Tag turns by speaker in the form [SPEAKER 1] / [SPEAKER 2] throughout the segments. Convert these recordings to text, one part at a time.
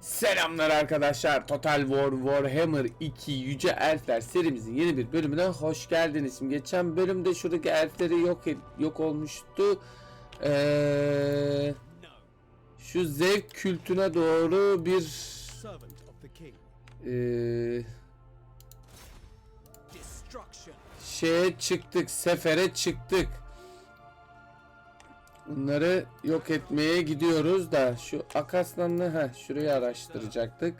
[SPEAKER 1] Selamlar arkadaşlar. Total War Warhammer 2 Yüce Elfler serimizin yeni bir bölümüne hoş geldiniz. Şimdi geçen bölümde şuradaki elfleri yok yok olmuştu. Ee, şu zevk kültüne doğru bir ee, şeye çıktık, sefere çıktık. Bunları yok etmeye gidiyoruz da şu Akaslan'ı ha şurayı araştıracaktık.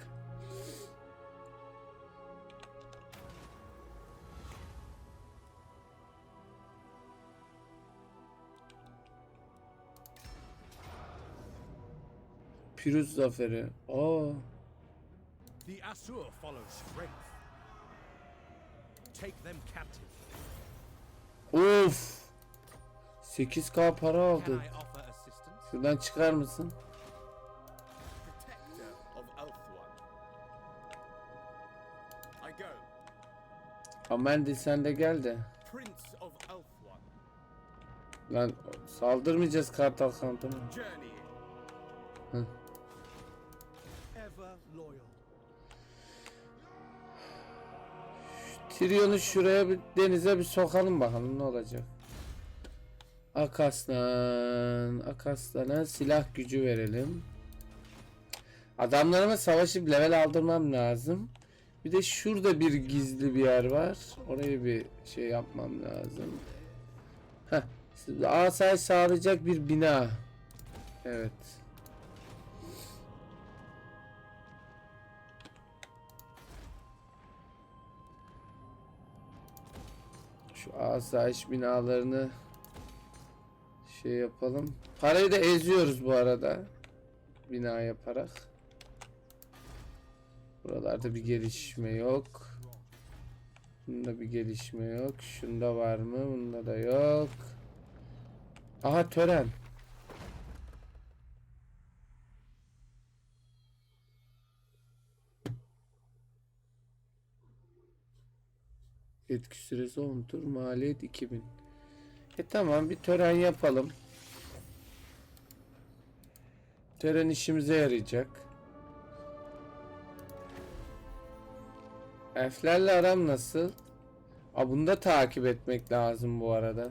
[SPEAKER 1] Pyrrhus zaferi. Aa,
[SPEAKER 2] The Asur follow strength. Take them captive.
[SPEAKER 1] of. 8k para
[SPEAKER 2] assistance?
[SPEAKER 1] Şuradan çıkar mısın?
[SPEAKER 2] Protector of Elfwan. I go.
[SPEAKER 1] Amendil sen de gel de. Lan saldırmayacağız kartal.
[SPEAKER 2] Journey.
[SPEAKER 1] Hı. Tyrion'u şuraya bir denize bir sokalım bakalım ne olacak. Akaslan, Akaslan'a silah gücü verelim. Adamlarıma savaşıp level aldırmam lazım. Bir de şurada bir gizli bir yer var. Orayı bir şey yapmam lazım. Heh. Asayiş sağlayacak bir bina. Evet. Şu asayiş binalarını şey yapalım. Parayı da eziyoruz bu arada. Bina yaparak. Buralarda bir gelişme yok. Bunda bir gelişme yok. Şunda var mı? Bunda da yok. Aha tören. Etki süresi 10 tur, maliyet 2000. E tamam bir tören yapalım. Tören işimize yarayacak. Elflerle aram nasıl? Aa, bunu da takip etmek lazım bu arada.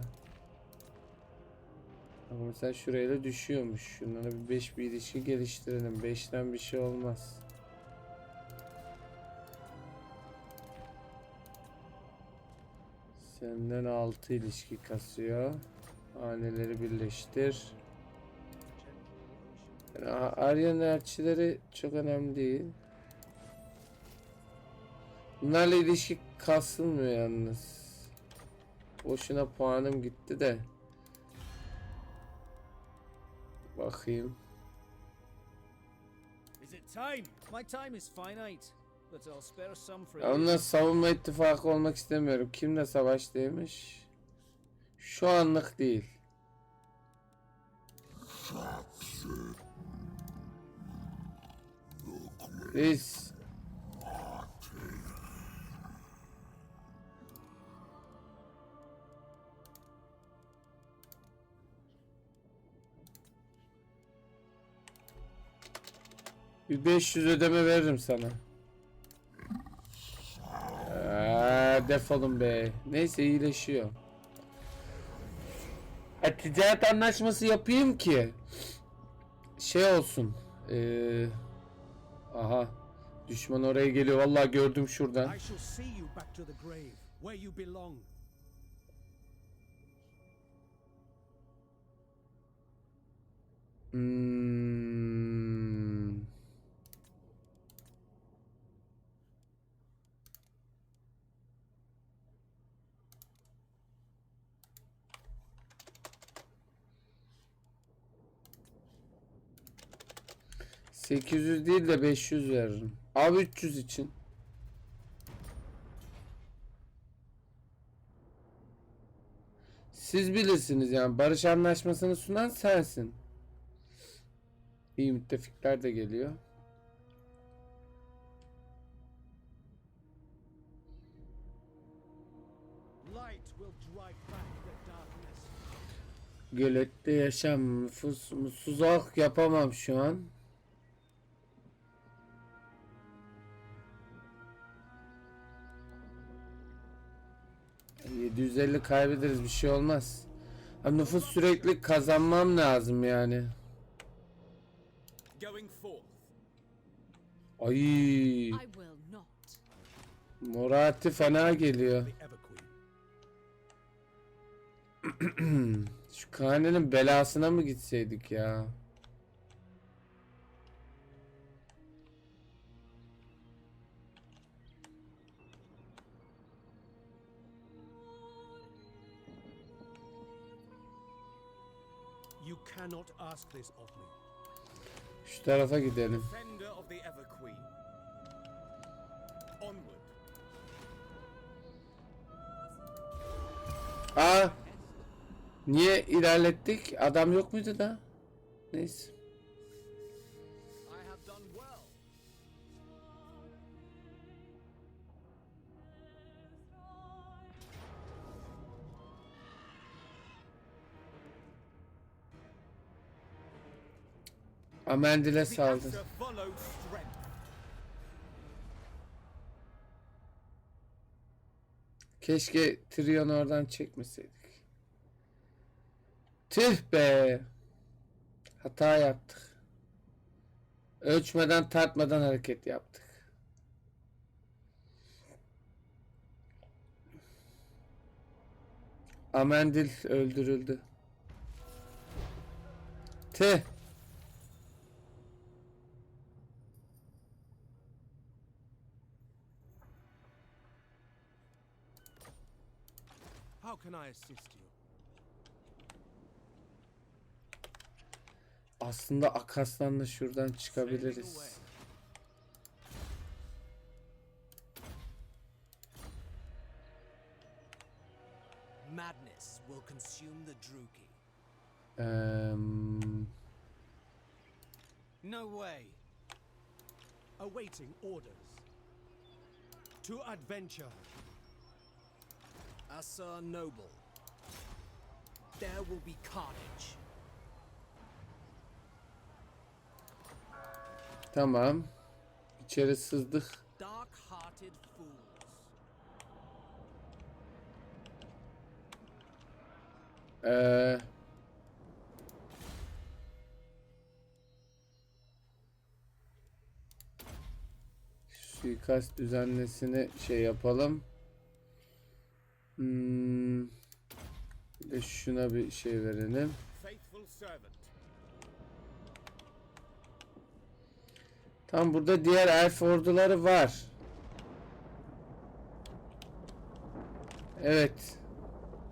[SPEAKER 1] Ama mesela şuraya da düşüyormuş. Şunlara bir 5 bir ilişki geliştirelim. 5'ten bir şey olmaz. Senden 6 ilişki kasıyor. Haneleri birleştir. Yani A- Arya'nın elçileri çok önemli değil. Bunlarla ilişki kasılmıyor yalnız. Boşuna puanım gitti de. Bakayım.
[SPEAKER 3] Is it time? My time is finite,
[SPEAKER 1] Ya onunla savunma ittifakı olmak istemiyorum. Kimle savaştaymış? Şu anlık değil. Reis. Bir 500 ödeme veririm sana. Defolun be. Neyse iyileşiyor. Ha, ticaret anlaşması yapayım ki şey olsun. Ee, aha. Düşman oraya geliyor. Vallahi gördüm şuradan.
[SPEAKER 2] I shall see you back to the grave, where you belong.
[SPEAKER 1] Hmm. ...800 değil de 500 veririm. Abi 300 için. Siz bilirsiniz yani barış anlaşmasını sunan sensin. İyi müttefikler de geliyor. Gölette yaşam, mutsuz, mutsuz halk yapamam şu an. 750 kaybederiz bir şey olmaz. Ha, nüfus sürekli kazanmam lazım yani. Ay. Morati fena geliyor. Şu kahanenin belasına mı gitseydik ya?
[SPEAKER 2] Cannot ask this of me.
[SPEAKER 1] Şu tarafa gidelim.
[SPEAKER 2] Defender of the Everqueen. Onward.
[SPEAKER 1] Aa! Niye ilerlettik? Adam yok muydu da? Neyse. Amendil'e
[SPEAKER 2] strength.
[SPEAKER 1] Keşke Trion'u oradan çekmeseydik. Tüh be. Hata yaptık. Ölçmeden tartmadan hareket yaptık. Amendil öldürüldü. Tüh.
[SPEAKER 2] Can I assist you?
[SPEAKER 1] Aslında Akaslan'la şuradan
[SPEAKER 2] Sailing
[SPEAKER 1] çıkabiliriz.
[SPEAKER 4] Madness will consume the Druki. No way.
[SPEAKER 2] Awaiting orders. To adventure.
[SPEAKER 4] Asa Noble. There will be carnage.
[SPEAKER 1] tamam. İçeri sızdık.
[SPEAKER 4] Dark-hearted fools.
[SPEAKER 1] Eee suikast düzenlesini şey yapalım. Hmm. Bir de şuna bir şey verelim. Tam burada diğer elf orduları var. Evet.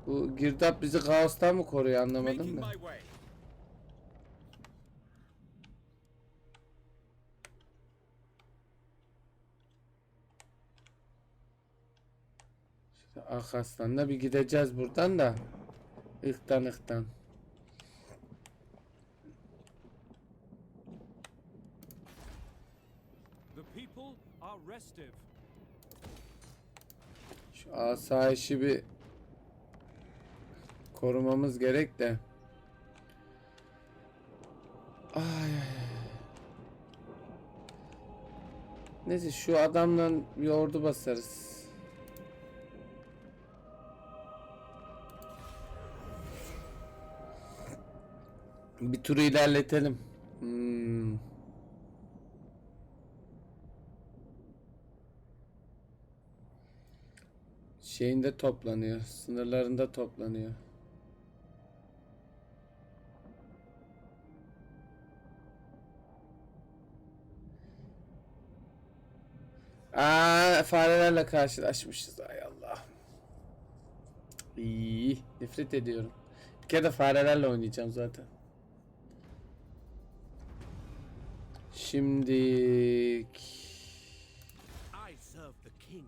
[SPEAKER 1] Bu girdap bizi kaostan mı koruyor anlamadım da. Arkasından bir gideceğiz buradan da. Iktan ıktan. Şu asayişi bir korumamız gerek de. Ay. Neyse şu adamla bir ordu basarız. Bir turu ilerletelim. Hmm. Şeyinde toplanıyor. Sınırlarında toplanıyor. Aa, farelerle karşılaşmışız. Ay Allah. İyi, nefret ediyorum. Bir kere de farelerle oynayacağım zaten. Şimdilik
[SPEAKER 2] I serve the king.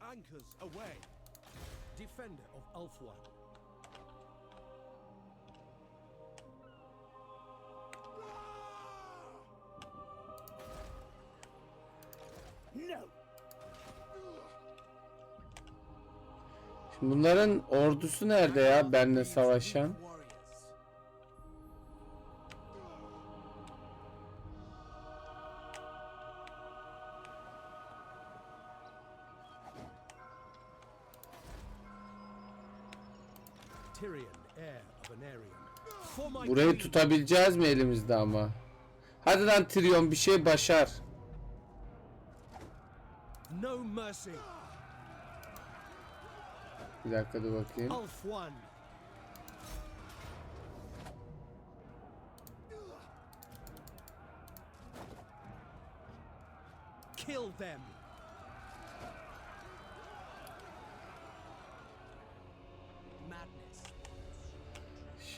[SPEAKER 2] Anchors away. Defender of Ulfwan. No!
[SPEAKER 1] Şimdi bunların ordusu nerede ya benle savaşan? Tutabileceğiz mi elimizde ama? Hadi lan Tyrion bir şey başar.
[SPEAKER 2] no mercy.
[SPEAKER 1] Bir dakika dur bakayım.
[SPEAKER 2] Kill them.
[SPEAKER 4] Madness.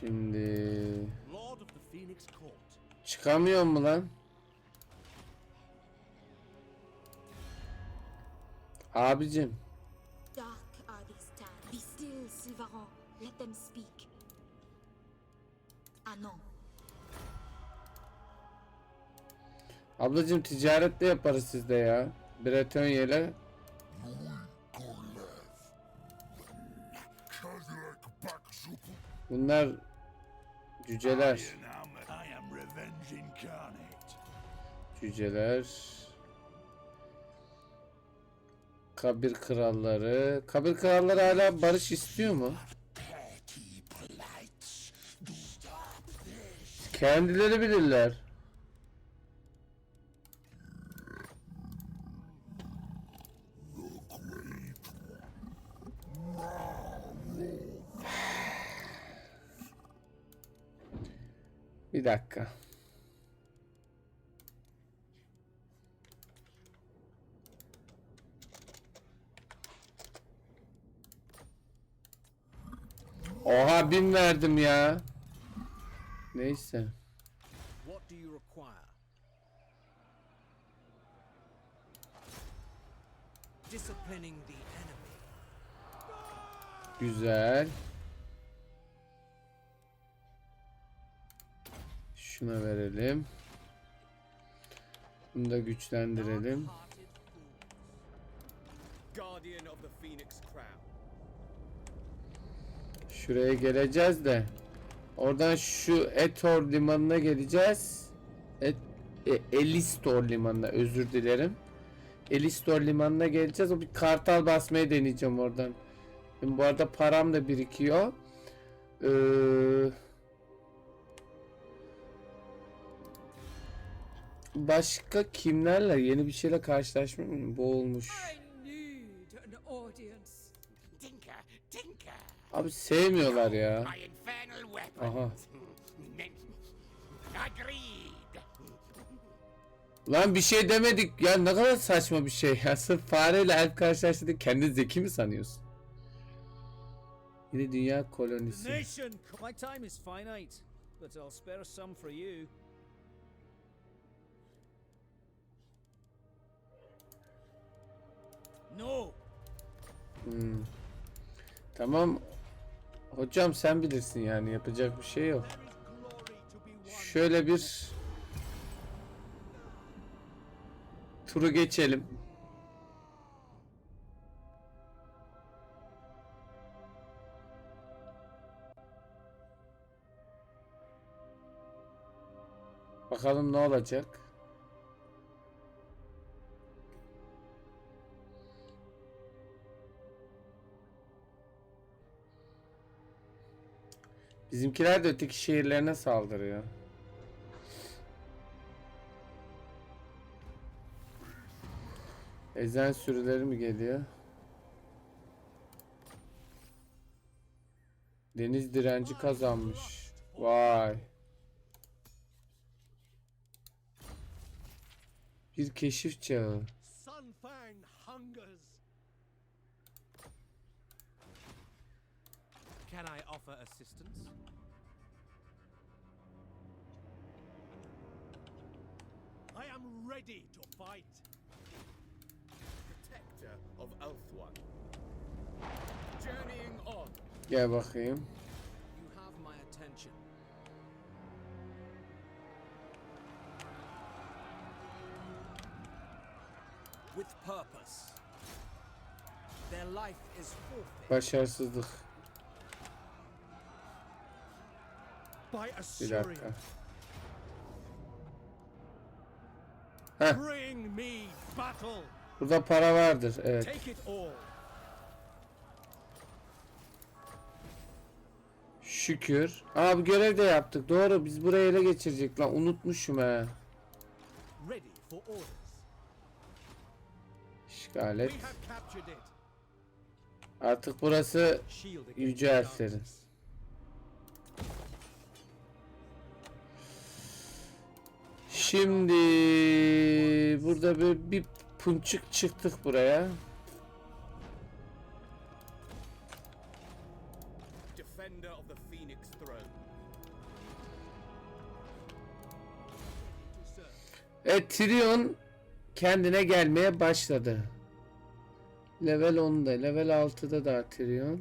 [SPEAKER 1] Şimdi çıkamıyor mu lan? Abicim
[SPEAKER 5] Dark are these times. Be still, Silvaron. Let them speak. Ah non.
[SPEAKER 1] Ablacım ticaret de yaparız sizde ya. Bretonya ile. Bunlar cüceler. Cüceler. Kabir kralları. Kabir kralları hala barış istiyor mu? Kendileri bilirler. Bir dakika. Oha bin verdim ya. Neyse. Güzel. Şuna verelim. Bunu da güçlendirelim. Şuraya geleceğiz de. Oradan şu Etor limanına geleceğiz. Et, e, Elistor limanına özür dilerim. Elistor limanına geleceğiz. O bir kartal basmaya deneyeceğim oradan. Şimdi bu arada param da birikiyor. Ee, başka kimlerle yeni bir şeyle karşılaşmış mıyım?
[SPEAKER 6] Tinker.
[SPEAKER 1] Abi sevmiyorlar ya. Aha. Lan bir şey demedik ya ne kadar saçma bir şey ya sırf fareyle elf karşılaştırdı kendini zeki mi sanıyorsun? Yeni dünya kolonisi.
[SPEAKER 3] No.
[SPEAKER 1] Hmm. Tamam. Hocam sen bilirsin yani yapacak bir şey yok. Şöyle bir turu geçelim. Bakalım ne olacak. Bizimkiler de öteki şehirlerine saldırıyor. Ezen sürüleri mi geliyor? Deniz direnci kazanmış. Vay. Bir keşif çağı.
[SPEAKER 4] Can I offer assistance?
[SPEAKER 2] I am ready to fight.
[SPEAKER 7] protector of Ulthuan. Journeying on.
[SPEAKER 1] Gel bakayım.
[SPEAKER 4] You have my attention. With purpose. Their life is forfeit.
[SPEAKER 1] Başarısızlık. Bir dakika. Heh, burada para vardır. Evet. Şükür. Abi görev de yaptık. Doğru biz burayı ele geçirecek lan. Unutmuşum he. İşgal et. Artık burası yüce
[SPEAKER 3] the
[SPEAKER 1] Şimdi burada bir, bir punçuk çıktık buraya.
[SPEAKER 7] Defender of the Phoenix Throne.
[SPEAKER 3] To serve.
[SPEAKER 1] Evet Tyrion kendine gelmeye başladı. Level 10'da, level 6'da da Tyrion.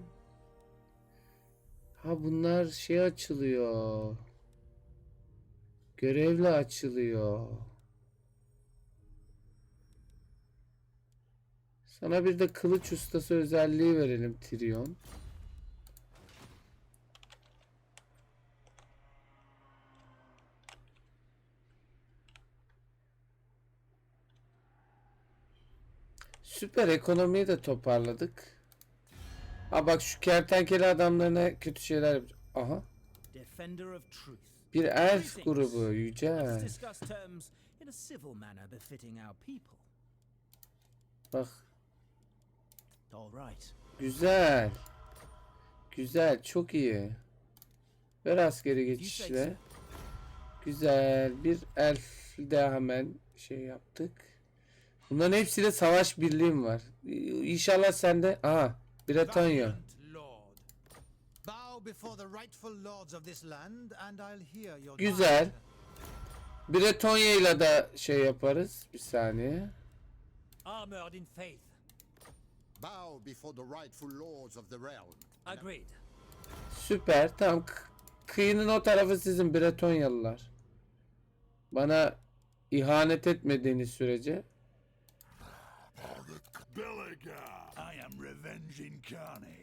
[SPEAKER 1] Ha bunlar şey açılıyor. Görevle açılıyor. Sana bir de kılıç ustası özelliği verelim Tyrion. Süper ekonomiyi de toparladık. Ha bak şu kertenkele adamlarına kötü şeyler yap- Aha.
[SPEAKER 3] Defender of truth.
[SPEAKER 1] Bir elf grubu yüce. Bak güzel. Güzel çok iyi. Ver askeri geçişle. Güzel bir elf de hemen şey yaptık. Bunların hepsiyle savaş birliğim var. İnşallah sende. Aha Bretonya.
[SPEAKER 4] Before the rightful lords of this land and I'll hear your
[SPEAKER 1] Güzel. Bretonya ile de şey yaparız. Bir saniye.
[SPEAKER 3] Armored in faith.
[SPEAKER 8] Bow before the rightful lords of the realm.
[SPEAKER 3] Agreed.
[SPEAKER 1] Süper. Tamam. K- kıyının o tarafı sizin Bretonyalılar. Bana ihanet etmediğiniz sürece.
[SPEAKER 6] I am Revenge incarnate.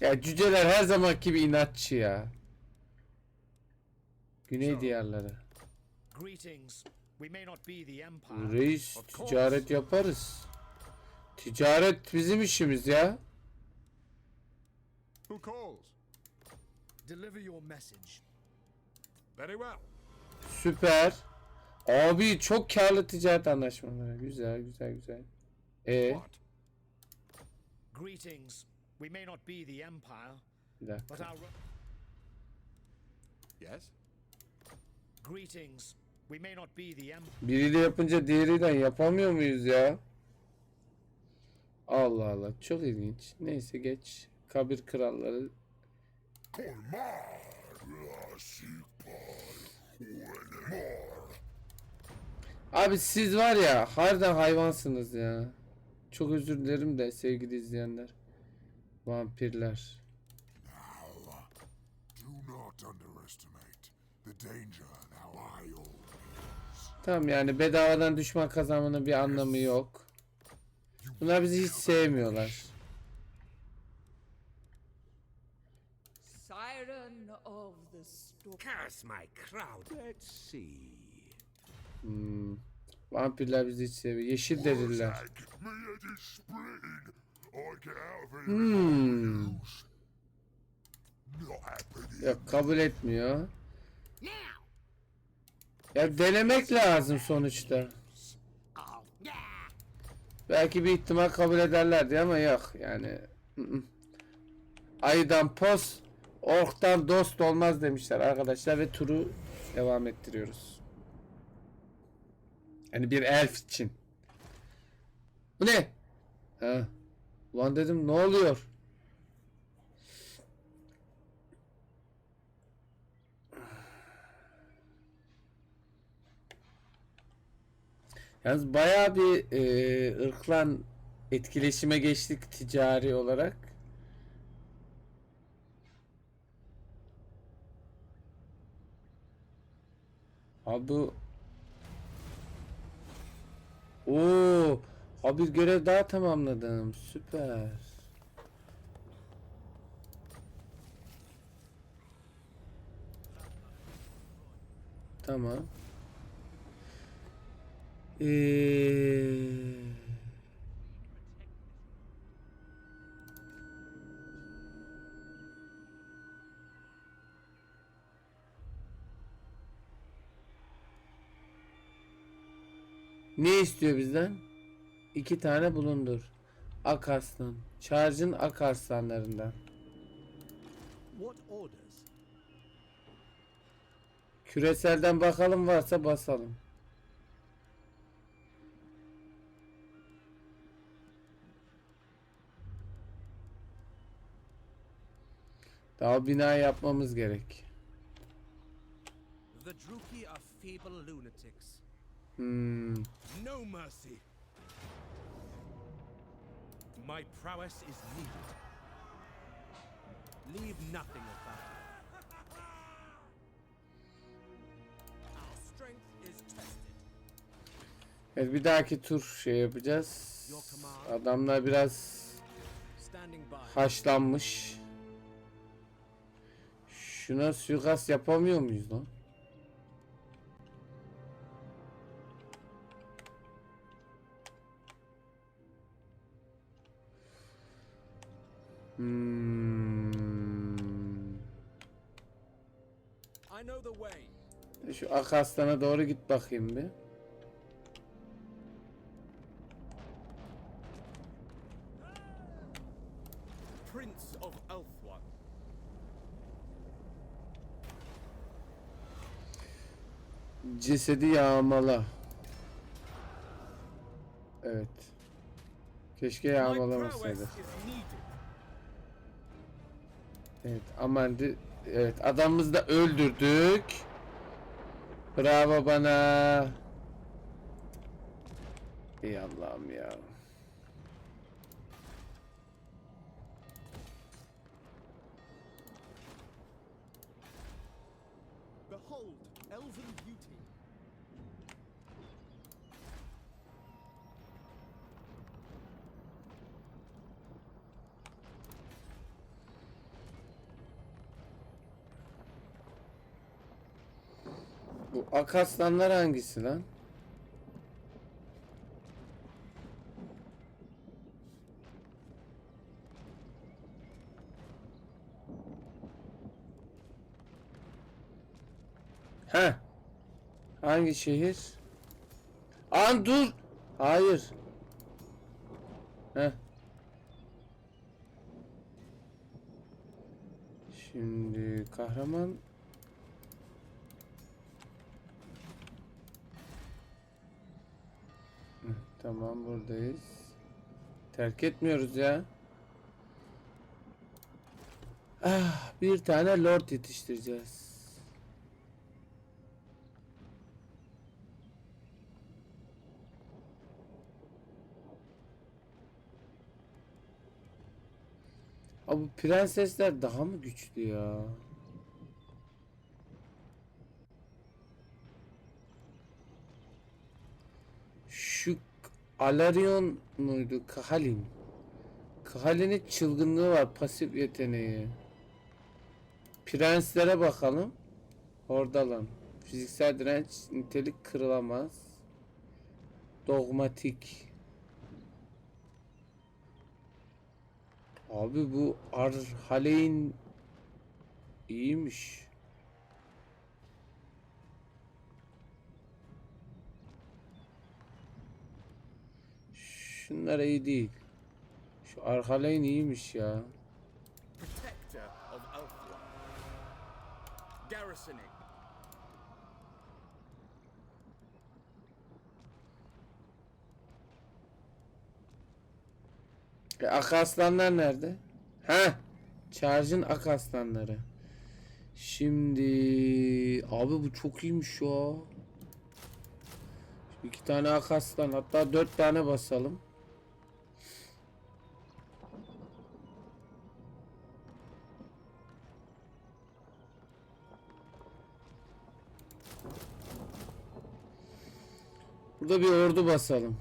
[SPEAKER 1] Ya cüceler her zaman gibi inatçı ya. Güney diyarları. Reis ticaret yaparız. Ticaret bizim işimiz ya.
[SPEAKER 7] Who calls?
[SPEAKER 2] Deliver your message.
[SPEAKER 7] Very well.
[SPEAKER 1] Süper. Abi çok karlı ticaret anlaşmaları. Güzel güzel güzel. E
[SPEAKER 7] What?
[SPEAKER 2] Greetings. We may not be the Empire,
[SPEAKER 1] bir
[SPEAKER 2] but
[SPEAKER 1] dakika.
[SPEAKER 2] our
[SPEAKER 7] Yes?
[SPEAKER 2] greetings. We may not be the Empire.
[SPEAKER 1] Biriyle yapınca diğeriyle yapamıyor muyuz ya? Allah Allah çok ilginç. Neyse geç. Kabir kralları. Abi siz var ya harbiden hayvansınız ya. Çok özür dilerim de sevgili izleyenler. Vampirler.
[SPEAKER 6] Do not underestimate the danger thou wild.
[SPEAKER 1] Tamam yani bedavadan düşman kazanmanın bir anlamı yok. Bunlar bizi hiç sevmiyorlar.
[SPEAKER 9] Siren of the storm.
[SPEAKER 6] Curse my crowd. Let's see.
[SPEAKER 1] Hmm. Vampirler bizi hiç seviyor. Yeşil
[SPEAKER 6] here.
[SPEAKER 1] Hmm. Yok kabul etmiyor. Ya denemek lazım sonuçta.
[SPEAKER 6] Oh.
[SPEAKER 1] Belki bir ihtimal kabul ederlerdi ama yok yani. Ayıdan poz, orktan dost olmaz demişler arkadaşlar ve turu devam ettiriyoruz. Yani bir elf için. Bu ne? Ha. Ulan dedim ne oluyor? Yalnız bayağı bir e, ırkla etkileşime geçtik ticari olarak. Abi bu Oo, abi görev daha tamamladım. Süper. Tamam. Ee... Ne istiyor bizden? İki tane bulundur. Ak aslan. Charge'ın ak aslanlarından.
[SPEAKER 2] What orders?
[SPEAKER 1] Küreselden bakalım varsa basalım. Daha bina yapmamız gerek.
[SPEAKER 7] The Druki are feeble lunatics.
[SPEAKER 1] Hmm.
[SPEAKER 7] No mercy. My prowess is needed. Leave nothing that. Our strength is tested.
[SPEAKER 1] Evet bir dahaki tur şey yapacağız. Adamlar biraz haşlanmış. Şuna suikast yapamıyor muyuz lan? Hmm.
[SPEAKER 3] I know the way.
[SPEAKER 1] Şu Akaslan'a doğru git bakayım bir.
[SPEAKER 7] Prince of Elfwan.
[SPEAKER 1] Cesedi yağmala. Evet. Keşke yağmalamasaydı. Evet Amaldi evet adamımızı da öldürdük. Bravo bana. Ey Allah'ım ya. Akaslanlar hangisi lan? He. Hangi şehir? An dur. Hayır. He. Şimdi kahraman Tamam buradayız. Terk etmiyoruz ya. Ah, bir tane lord yetiştireceğiz. Abi prensesler daha mı güçlü ya? Şu Alarion muydu? Kahalin. Kahalin'in çılgınlığı var. Pasif yeteneği. Prenslere bakalım. Oradalan. Fiziksel direnç, nitelik kırılamaz. Dogmatik. Abi bu Arhaleyn iyiymiş. Şunlar iyi değil. Şu Arhaleyn iyiymiş ya. E, akaslanlar nerede? Ha, Charge'ın akaslanları. Şimdi abi bu çok iyiymiş ya. İki tane akaslan hatta dört tane basalım. Burada bir ordu basalım.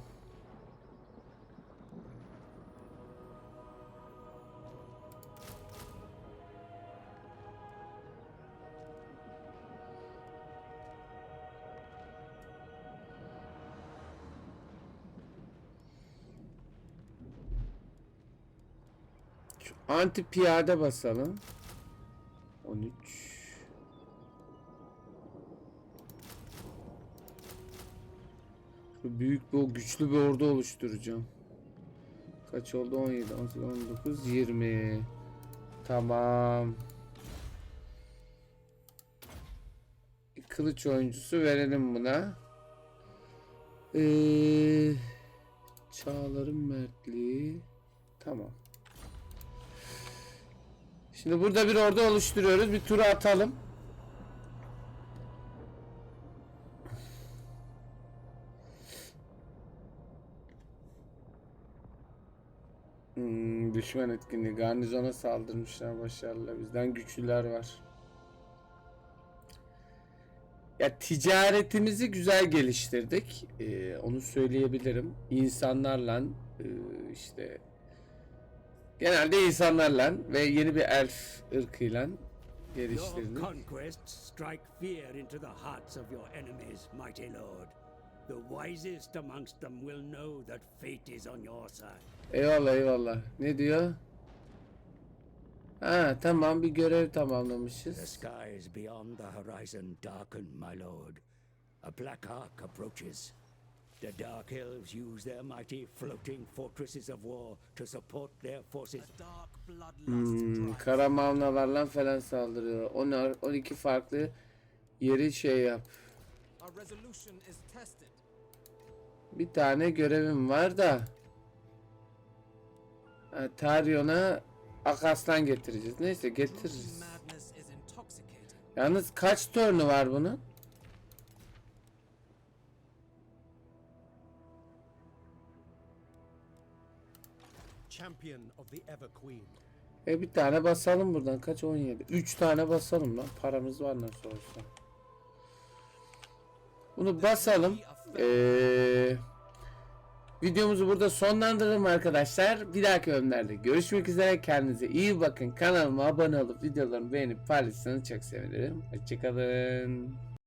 [SPEAKER 1] Şu anti piyade basalım. 13. Büyük bir o güçlü bir ordu oluşturacağım. Kaç oldu? 17, 18, 19, 20. Tamam. Kılıç oyuncusu verelim buna. Ee, Çağlar'ın mertliği. Tamam. Şimdi burada bir ordu oluşturuyoruz. Bir tura atalım. Hmm, düşman etkinliği. Garnizona saldırmışlar başarılı. Bizden güçlüler var. Ya ticaretimizi güzel geliştirdik. Ee, onu söyleyebilirim. İnsanlarla e, işte genelde insanlarla ve yeni bir elf ırkıyla geliştirdik.
[SPEAKER 10] The. The wisest amongst them will know that fate is on your side.
[SPEAKER 1] Eyvallah eyvallah. Ne diyor? Ha tamam bir görev
[SPEAKER 10] The
[SPEAKER 1] tamamlamışız.
[SPEAKER 10] skies beyond the horizon darken, my lord. A black ark approaches. The Dark Elves use their mighty floating fortresses of war to support their forces.
[SPEAKER 2] Dark bloodlust
[SPEAKER 1] Hmm, kara mavnalarla falan saldırıyor. 10 12 farklı yeri şey yap.
[SPEAKER 2] Our resolution is tested.
[SPEAKER 1] Bir tane görevim var da. Ha, Taryon'a Akas'tan getireceğiz. Neyse getiririz. Yalnız kaç turnu var bunun?
[SPEAKER 2] Champion of the Ever Queen.
[SPEAKER 1] E bir tane basalım buradan. Kaç 17. 3 tane basalım lan. Paramız var nasıl olsa. Bunu basalım. Ee, videomuzu burada sonlandıralım arkadaşlar. Bir dahaki bölümlerde görüşmek üzere. Kendinize iyi bakın. Kanalıma abone olup videolarımı beğenip paylaşırsanız çok sevinirim. Hoşçakalın.